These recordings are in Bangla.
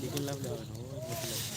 চিকেন লাভলে হবে না ও বেশি লাগবে।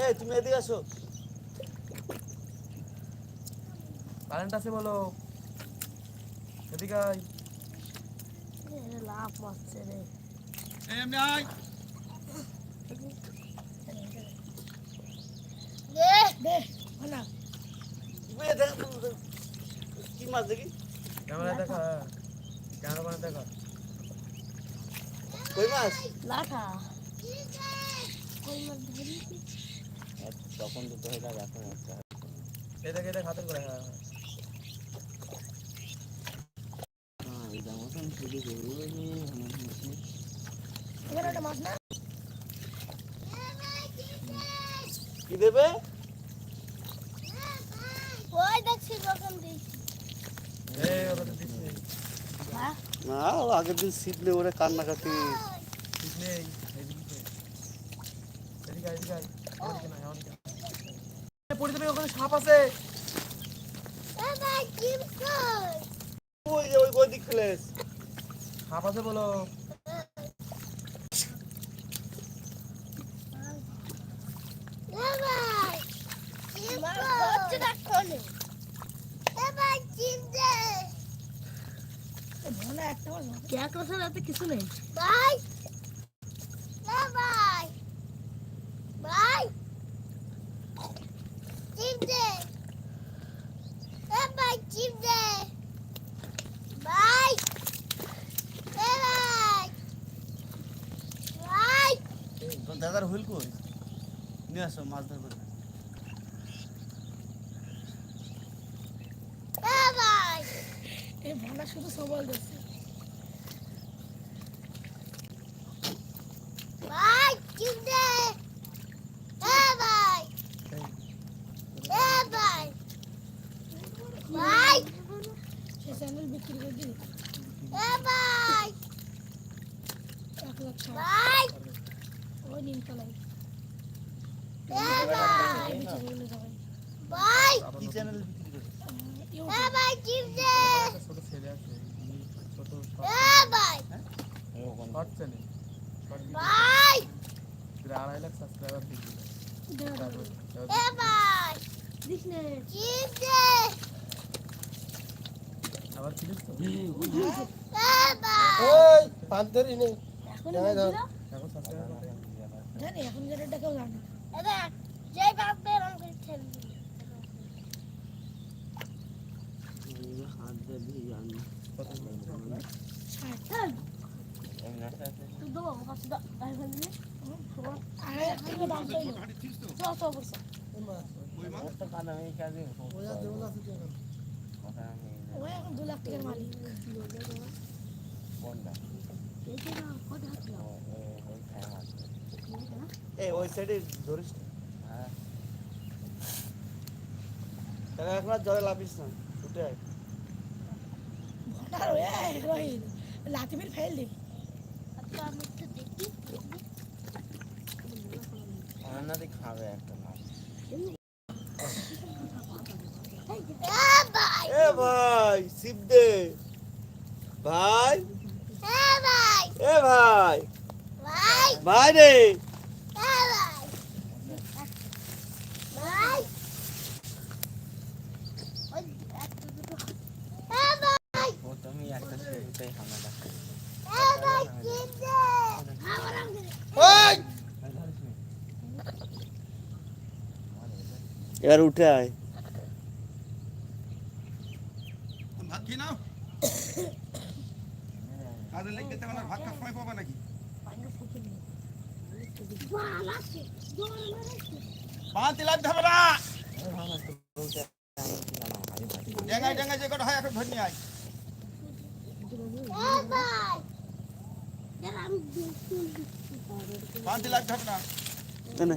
এই তুমি এদিকে আসো কারেন্ট আছে বলো এদিকে আয় লাভ মারছে রে এমনি আয় দে দে না কি মাছ দেখি? ক্যামেরা দেখা ক্যামেরা দেখা। কই মাছ? লাঠা। তখন দুটো হয়ে যাবে এখন একটা এটা এটা খাতের করে হ্যাঁ। হ্যাঁ এটা মতন শুধু করব মাছ না? কি দেবে ওই দেখছি দোকান দিয়েছি এই ওটা তো দিস নেই হ্যাঁ না আগের দিন শীতলে ওরে কান্নাকাটি। সাপ আছে সাপ আছে বলো জিম কর হচ্ছে না কোনে ভাই জিম দে মনে একটা কে কিছু নেই দে ভাই এ ভাই ভাই তোর দাদার হুইল কই? নিয়ে আসো মাছ ধরবে এ ভাই ভাড়া শুধু সবল দিচ্ছে বিক্রি করে দিই এ এক লাখ ভাই। ওই ভাই। ভাই। কি চ্যানেল বিক্রি করে এ ভাই জিম দে একটা ছোট ছেলে আছে উনি ছোট এ ভাই শর্ট চ্যানেল ভাই! আড়াই লাখ সাবস্ক্রাইবার দিচ্ছে এ ভাই! জিম দে আবার ছিলিস তো? ওই পান্তরি নেই এখন যাই ধর। এখন সাবস্ক্রাইবার জানি এখন যেটা কেউ জানে এ যেই বাপে রং করে ঠেলবি হাত দিয়ে জানি দাও। কথা আমি ওই সাইডে ধরিস। হ্যাঁ তাহলে এখন আর জলে লাভিস না উঠে আয় ভটার হয়ে ফেল দিই অনাদি খাবে একটা মাছ। এ ভাই শিব দে। ভাই। এ ভাই। ভাই রে। এবার উঠে আয়। ভাত খেয়ে নাও? কাজে লেগে তেমন আর ভাত খাওয়ার সময় পাবা নাকি? পাঁচ লাখ ধরবে না। ডেঙ্গাই যে কটা হয় এখন ধরে নিয়ে আয়। পাঁচ লাখ ধরবে না।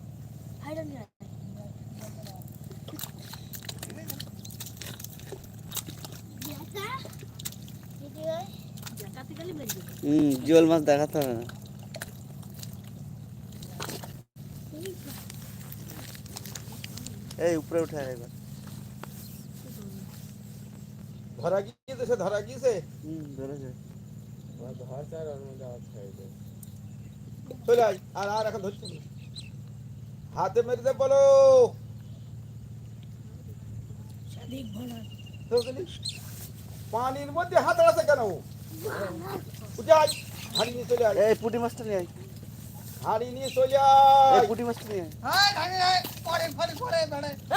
হাইডে নিয়ে জাকাতে গেলে বেরিয়ে হুম জিওল মাছ দেখাতে হবে না এই উপরে উঠে আয় এবার ধরা গিয়েছে সে ধরা গিয়েছে হুম ধরেছে চলে আয় আর আর এখন ধরছি না। হাতে মেরে দে বলো। পানির মধ্যে হাত আছে কেন? হাড়ি নিয়ে চলে আয়। পুটি মাছটা নিয়ে আয়। হাড়ি নিয়ে চলে আয়। পুটি মাছটা নিয়ে আয়।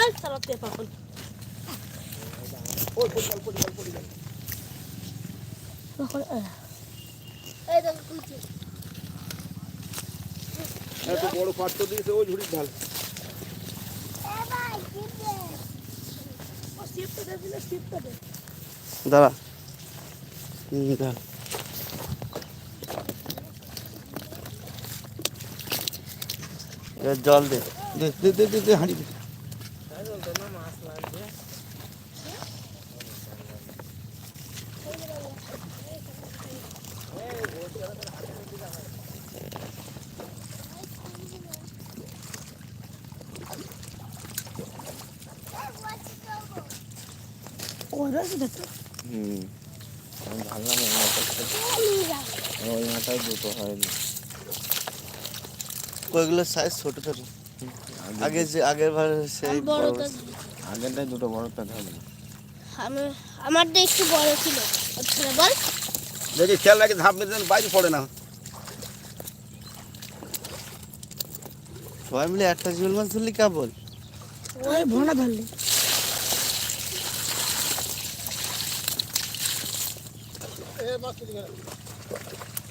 এই সারাতে পাপন ওই পড়ি গেল পড়ি গেল পড়ি গেল এই দেখ কুচি এত বড় পাত্র দিয়েছে, ওই ঝুড়ির ঢাল। ও দাঁড়া এবার জল দে। দে দে দে দে দে। হুম। আমি ভাবলাম ওই মাথায় ওই মাথায় দুটো হয়নি ওইগুলো সাইজ ছোট ছোট। আগে যে আগের বার সেই বড় বড়। আগেরটাই দুটো বড়টা ধরবে আমি আমারটা একটু বড় ছিল। বল। দেখি খেয়াল রাখি ধাপ মেরে বাইরে পড়ে না। সবাই মিলে একটা জিওল মাছ ধরলি কেবল ওই ভোনা ধরলি।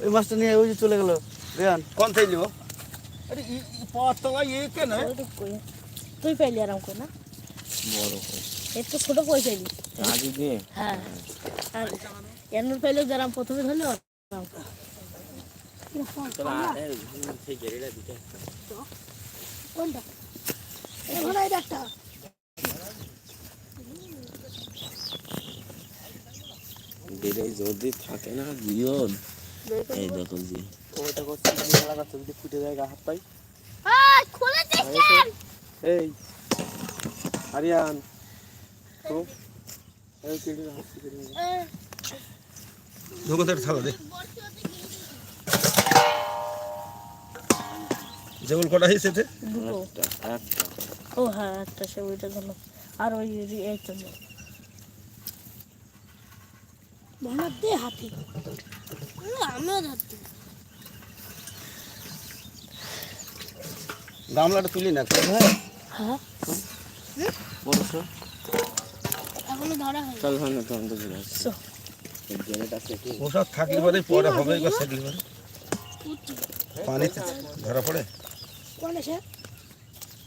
ওই মাছটা নিয়ে ওই যে চলে গেল। রেয়ান কোন থেকে নিব? আরে ই পাতলা এ কেন তুই পেলি আরাম করে না? বড় করে এর ছোট পয়সা নি কাঁদি দিয়ে হ্যাঁ। আর এনুর পেলে যারা প্রথমে ধরলে কোনটা? এই ভোনা একটা। গেরে যদি থাকে না জিওন এই দেখো জি ওইটা করছি খেলা করছে যদি ফুটে যায় গা হাত পাই। খুলে এই আরিয়ান। তো এই কেটে হাত কেটে নে। দোকান থেকে থালা দে। যেমন কটা হয়েছে ও হ্যাঁ একটা সে ওইটা ধরলো আর ওই এইটা ধরো ভোনা দে হাতে আমিও ধরতে গামলাটা তুলি না হ্যাঁ। বড় সর। এখনও ধরা হয় চল ভাই না তো অন্ত চলে আসছে চল। এই গেরেটা কেটে ওসব থাকলে পরে পরে হবে বা থাকলে পরে পানিতে ধরা পড়ে? কোন আছে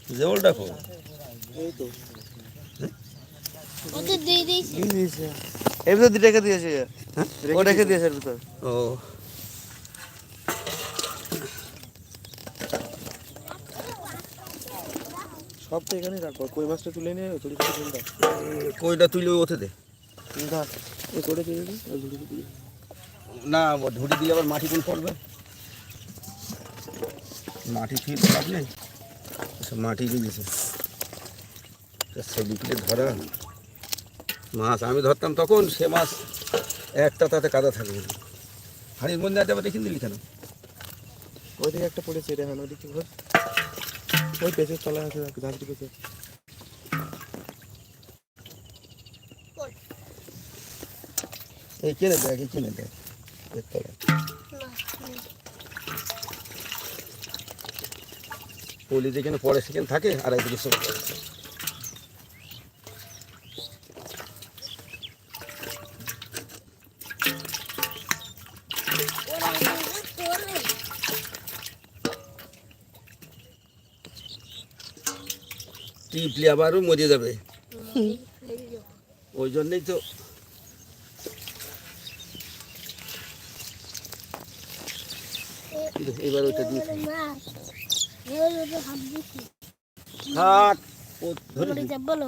জেওল ডাকো। এই তো। ওদের দিয়ে দিয়েছি। কি দিয়েছে। এর ভিতর দিয়েছে। হ্যাঁ? ও রেখে দিয়েছে এর ভিতর। ও। সব তো এখানে কই মাছটা তুলে নিয়ে চুরি তুলে দাও কইটা তুলে ওতে দে। ধর ওই করে তুলে দিই ওই ঝুড়ি দিয়ে না ঝুড়ি দিলে আবার মাটি কোন পড়বে মাটি লাভ নেই সব মাটি সে বিক্রি ধরা মাছ আমি ধরতাম তখন সে মাছ একটা তাতে কাদা থাকবে না। হাড়ির মধ্যে আছে আবার রেখে দিলি কেন ওইদিকে একটা পড়েছে রে হান ওইদিকে ঘর। ওই পেঁচের তলায় আছে ঝাঁঝরি পেঁচে এই কিনে দেখ এই কিনে দেখ তলায়। পলি যেখানে পড়ে সেখানে থাকে আর একদিকে সব টিপলি আবারও মরে যাবে। ওই জন্যই তো। এবার ওটা দিয়ে থাক ও ধরে বলো।